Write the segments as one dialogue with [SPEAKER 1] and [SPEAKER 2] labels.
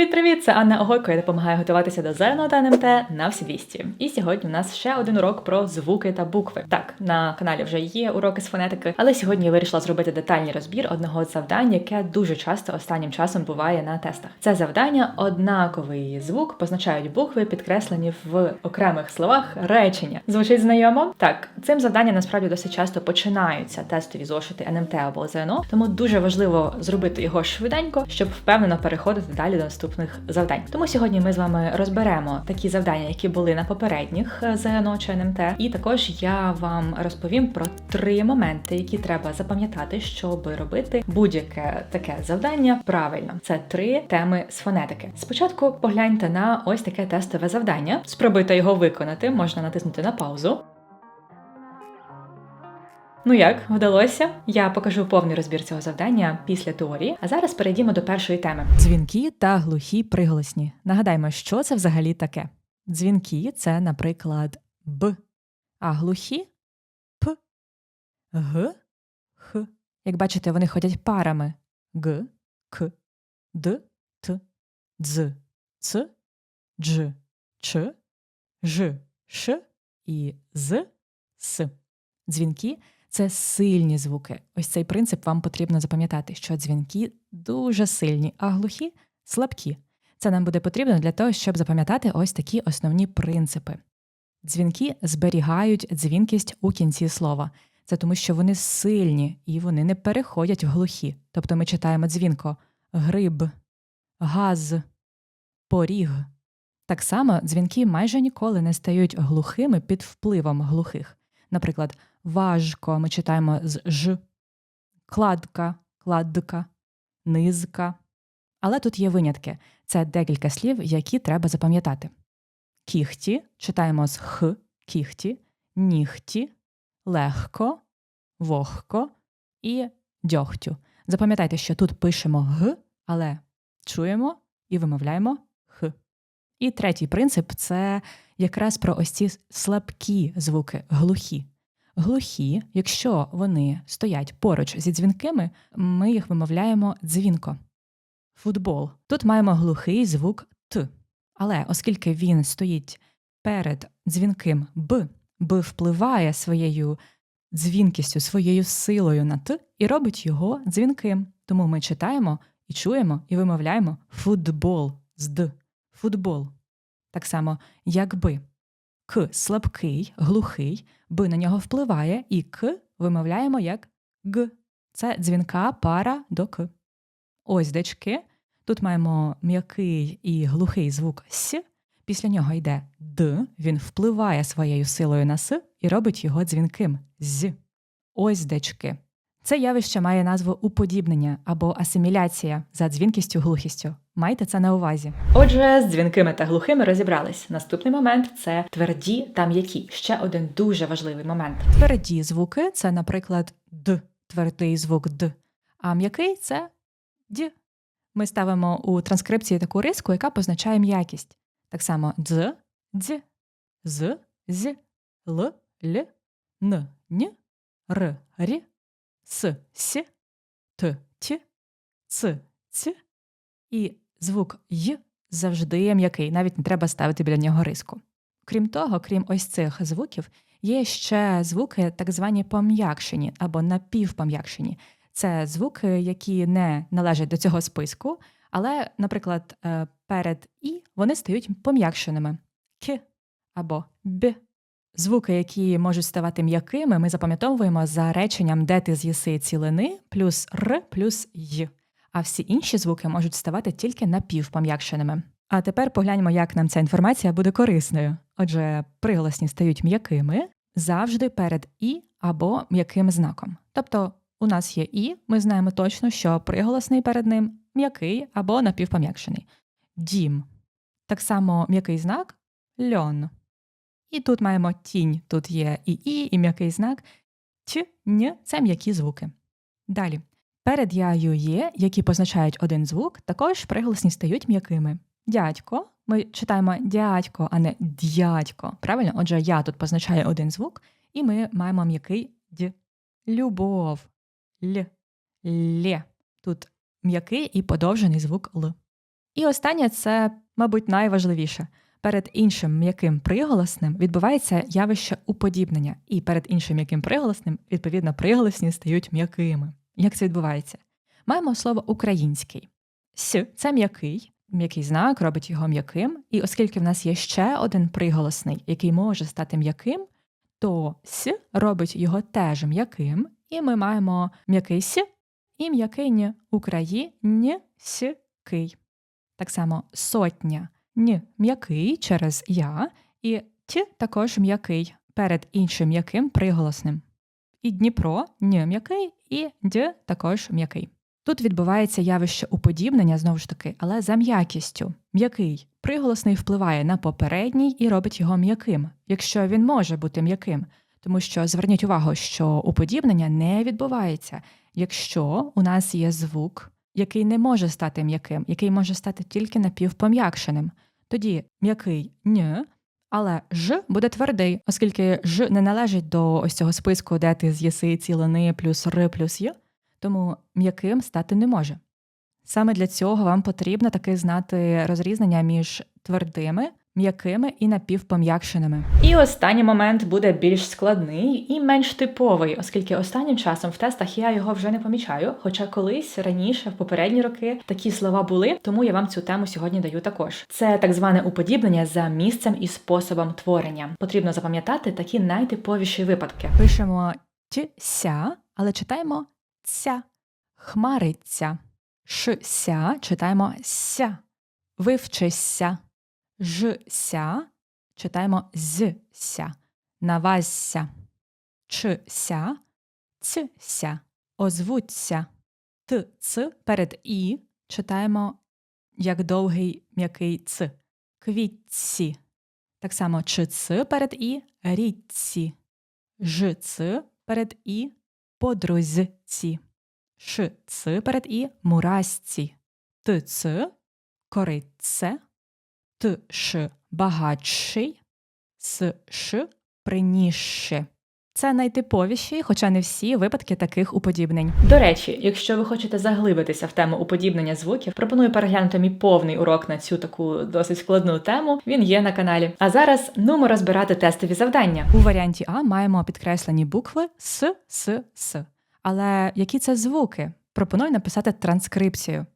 [SPEAKER 1] Привіт-привіт! Це Анна Огойко. Я допомагаю готуватися до ЗНО та НМТ на всі 200. І сьогодні у нас ще один урок про звуки та букви. Так, на каналі вже є уроки з фонетики, але сьогодні я вирішила зробити детальний розбір одного завдань, яке дуже часто останнім часом буває на тестах. Це завдання однаковий звук, позначають букви, підкреслені в окремих словах речення. Звучить знайомо? Так, цим завданням насправді досить часто починаються тестові зошити НМТ або ЗНО, тому дуже важливо зробити його швиденько, щоб впевнено переходити далі до наступних завдань. Тому сьогодні ми з вами розберемо такі завдання, які були на попередніх е, ЗНО чи НМТ, і також я вам розповім про три моменти, які треба запам'ятати, щоб робити будь-яке таке завдання правильно. Це три теми з фонетики. Спочатку погляньте на ось таке тестове завдання. Спробуйте його виконати, можна натиснути на паузу. Ну як вдалося? Я покажу повний розбір цього завдання після теорії. А зараз перейдімо до першої теми. Дзвінки та глухі приголосні. Нагадаймо, що це взагалі таке. Дзвінки це, наприклад, б, а глухі п, г, х. Як бачите, вони ходять парами г, к, д, т, дз, ц, дж, ч, ж, ш і з, с. Дзвінки це сильні звуки. Ось цей принцип вам потрібно запам'ятати, що дзвінки дуже сильні, а глухі слабкі. Це нам буде потрібно для того, щоб запам'ятати ось такі основні принципи. Дзвінки зберігають дзвінкість у кінці слова. Це тому, що вони сильні і вони не переходять в глухі. Тобто ми читаємо дзвінко гриб, газ, поріг. Так само дзвінки майже ніколи не стають глухими під впливом глухих. Наприклад, важко ми читаємо з ж, кладка, кладка, низка. Але тут є винятки. Це декілька слів, які треба запам'ятати. Кіхті читаємо з х, кіхті, нігті, легко, вогко і дьогтю. Запам'ятайте, що тут пишемо г, але чуємо і вимовляємо х. І третій принцип це якраз про ось ці слабкі звуки, глухі. Глухі, якщо вони стоять поруч зі дзвінкими, ми їх вимовляємо дзвінко. Футбол. Тут маємо глухий звук Т. Але оскільки він стоїть перед дзвінким Б, Б впливає своєю дзвінкістю, своєю силою на Т і робить його дзвінким. Тому ми читаємо і чуємо і вимовляємо футбол з Д. Футбол. Так само, якби К слабкий, глухий, Б на нього впливає, і К вимовляємо як Г. Це дзвінка пара до К. Ось дечки. Тут маємо м'який і глухий звук С. Після нього йде Д, він впливає своєю силою на С і робить його дзвінким з. Ось дечки. Це явище має назву уподібнення або асиміляція за дзвінкістю глухістю. Майте це на увазі. Отже, з дзвінкими та глухими розібрались. Наступний момент це тверді та м'які. Ще один дуже важливий момент. Тверді звуки це, наприклад, д, твердий звук д, а м'який це д. Ми ставимо у транскрипції таку риску, яка позначає м'якість. Так само дз, дз, з, з, л, л, н, н, р, р, с, с, т, т, ц, ц. І звук й завжди м'який, навіть не треба ставити біля нього риску. Крім того, крім ось цих звуків, є ще звуки, так звані пом'якшені або напівпом'якшені. Це звуки, які не належать до цього списку, але, наприклад, е, перед і вони стають пом'якшеними к або б. Звуки, які можуть ставати м'якими, ми запам'ятовуємо за реченням де ти з'їси цілини плюс р плюс й. А всі інші звуки можуть ставати тільки напівпом'якшеними. А тепер погляньмо, як нам ця інформація буде корисною. Отже, приголосні стають м'якими завжди перед і або м'яким знаком. Тобто у нас є і, ми знаємо точно, що приголосний перед ним м'який або напівпом'якшений. Дім. Так само м'який знак льон. І тут маємо тінь, тут є і і, і м'який знак т, н це м'які звуки. Далі. Перед я ю є, які позначають один звук, також приголосні стають м'якими. Дядько. Ми читаємо дядько, а не дядько. Правильно? Отже, я тут позначаю один звук, і ми маємо м'який д. Любов. Л. Лє. Тут м'який і подовжений звук Л. І останнє це, мабуть, найважливіше. Перед іншим м'яким приголосним відбувається явище уподібнення, і перед іншим м'яким приголосним, відповідно, приголосні стають м'якими. Як це відбувається? Маємо слово український. С це м'який, м'який знак робить його м'яким, і оскільки в нас є ще один приголосний, який може стати м'яким, то с робить його теж м'яким, і ми маємо м'який с і м'який ні український. Так само сотня н м'який через я, і т також м'який перед іншим м'яким приголосним. І Дніпро н м'який, і д також м'який. Тут відбувається явище уподібнення знову ж таки, але за м'якістю. М'який приголосний впливає на попередній і робить його м'яким, якщо він може бути м'яким. Тому що зверніть увагу, що уподібнення не відбувається, якщо у нас є звук, який не може стати м'яким, який може стати тільки напівпом'якшеним. Тоді м'який н, але ж буде твердий, оскільки ж не належить до ось цього списку, де ти з'їси цілини плюс р плюс й, тому м'яким стати не може. Саме для цього вам потрібно таки знати розрізнення між твердими, м'якими і напівпом'якшеними. І останній момент буде більш складний і менш типовий, оскільки останнім часом в тестах я його вже не помічаю. Хоча колись раніше, в попередні роки, такі слова були, тому я вам цю тему сьогодні даю також. Це так зване уподібнення за місцем і способом творення. Потрібно запам'ятати такі найтиповіші випадки. Пишемо ся, але читаємо ця, хмариться, ш-ся, читаємо ся, вивчися, ж-ся, читаємо з-ся, навазься, ч-ся, ць-ся, озвуться, т-ц перед і читаємо як довгий м'який ц, квітці. Так само чи-ц перед і рідці, ж-ц перед і подрузці, ш-ц перед і муразці, т-ц коритце, т-ш багатший, с-ш принісше. Це найтиповіші, хоча не всі випадки таких уподібнень. До речі, якщо ви хочете заглибитися в тему уподібнення звуків, пропоную переглянути мій повний урок на цю таку досить складну тему. Він є на каналі. А зараз нумо розбирати тестові завдання. У варіанті А маємо підкреслені букви С, С, С. Але які це звуки? Пропоную написати транскрипцію.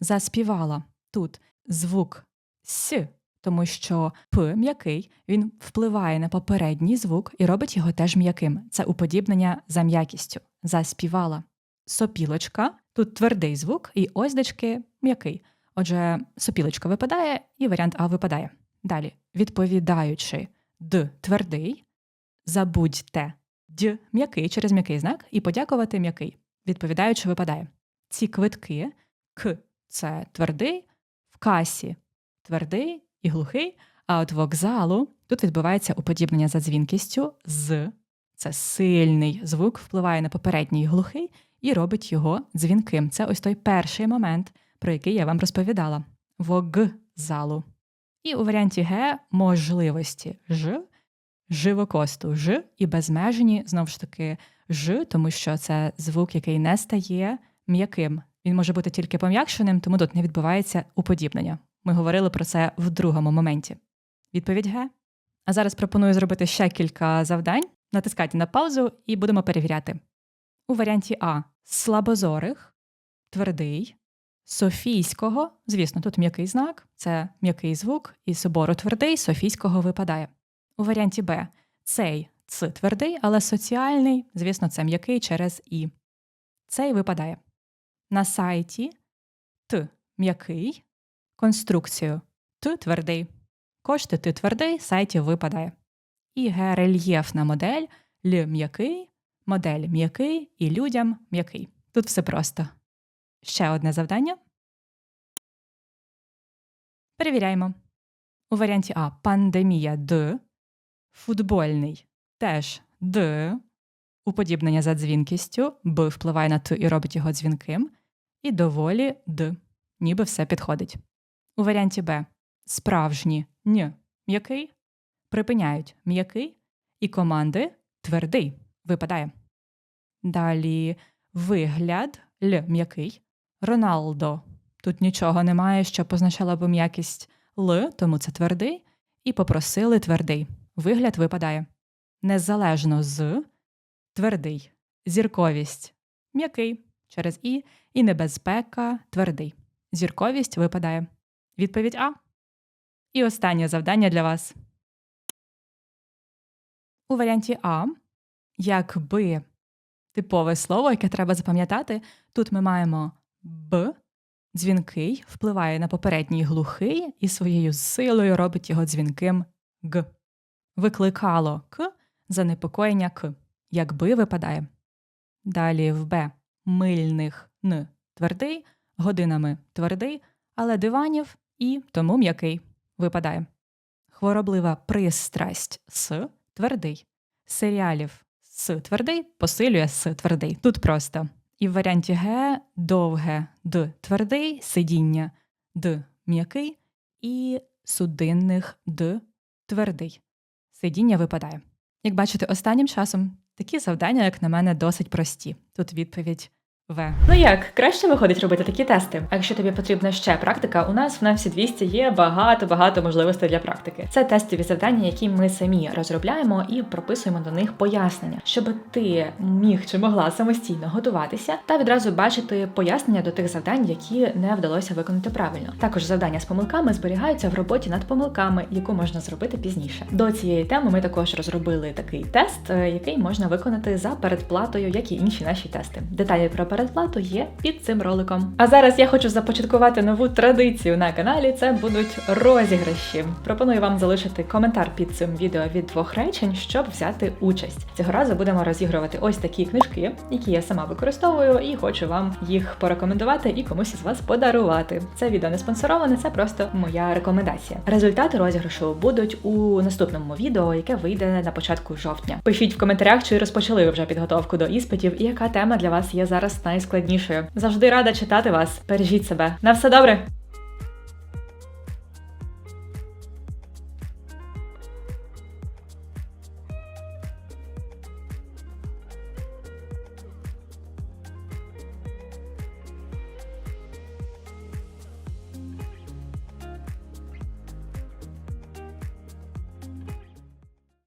[SPEAKER 1] Заспівала тут звук С тому що П м'який, він впливає на попередній звук і робить його теж м'яким. Це уподібнення за м'якістю. Заспівала. Сопілочка, тут твердий звук, і оздечки м'який. Отже, сопілочка випадає, і варіант А випадає. Далі, відповідаючи Д твердий, забудьте Д м'який через м'який знак, і подякувати м'який. Відповідаючи, випадає. Ці квитки К це твердий, в касі твердий, і глухий, а от вокзалу тут відбувається уподібнення за дзвінкістю з це сильний звук, впливає на попередній глухий і робить його дзвінким. Це ось той перший момент, про який я вам розповідала: вокзалу. І у варіанті Г можливості ж, живокосту ж і безмежені, знову ж таки, ж, тому що це звук, який не стає м'яким. Він може бути тільки пом'якшеним, тому тут не відбувається уподібнення. Ми говорили про це в другому моменті. Відповідь Г. А зараз пропоную зробити ще кілька завдань. Натискайте на паузу і будемо перевіряти. У варіанті А слабозорих, твердий, софійського, звісно, тут м'який знак, це м'який звук, і собору твердий, софійського випадає. У варіанті Б цей ц твердий, але соціальний, звісно, це м'який через І. Цей випадає. На сайті Т м'який, конструкцію Т твердий. Кошти Т твердий сайті випадає. І Г рельєфна модель Л м'який, модель м'який і людям м'який. Тут все просто. Ще одне завдання. Перевіряємо. У варіанті А пандемія Д. Футбольний теж Д. Уподібнення за дзвінкістю Б впливає на Т і робить його дзвінким. І доволі Д. Ніби все підходить. У варіанті Б справжні н м'який, припиняють м'який, і команди твердий випадає. Далі вигляд Л м'який, Роналдо Тут нічого немає, що позначало б м'якість Л, тому це твердий. І попросили твердий. Вигляд випадає. Незалежно з твердий. Зірковість м'який через І. І небезпека твердий. Зірковість випадає. Відповідь А. І останнє завдання для вас. У варіанті А, якби типове слово, яке треба запам'ятати, тут ми маємо Б, дзвінкий, впливає на попередній глухий і своєю силою робить його дзвінким Г. Викликало К, занепокоєння К. Якби випадає. Далі в Б мильних Н твердий, годинами твердий, але диванів і тому м'який випадає. Хвороблива пристрасть С твердий. Серіалів С твердий посилює С твердий. Тут просто. І в варіанті Г довге Д твердий, сидіння Д м'який і судинних Д твердий. Сидіння випадає. Як бачите, останнім часом такі завдання, як на мене, досить прості. Тут відповідь В. Ну як, краще виходить робити такі тести. А якщо тобі потрібна ще практика, у нас в Навсі 200 є багато-багато можливостей для практики. Це тестові завдання, які ми самі розробляємо і прописуємо до них пояснення, щоб ти міг чи могла самостійно готуватися та відразу бачити пояснення до тих завдань, які не вдалося виконати правильно. Також завдання з помилками зберігаються в роботі над помилками, яку можна зробити пізніше. До цієї теми ми також розробили такий тест, е, який можна виконати за передплатою, як і інші наші тести. Деталі про передплату є під цим роликом. А зараз я хочу започаткувати нову традицію на каналі. Це будуть розіграші. Пропоную вам залишити коментар під цим відео від двох речень, щоб взяти участь. Цього разу будемо розігрувати ось такі книжки, які я сама використовую, і хочу вам їх порекомендувати і комусь із вас подарувати. Це відео не спонсороване, це просто моя рекомендація. Результати розіграшу будуть у наступному відео, яке вийде на початку жовтня. Пишіть в коментарях, чи розпочали ви вже підготовку до іспитів, і яка тема для вас є зараз найскладнішою. Завжди рада читати вас. Бережіть себе. На все добре!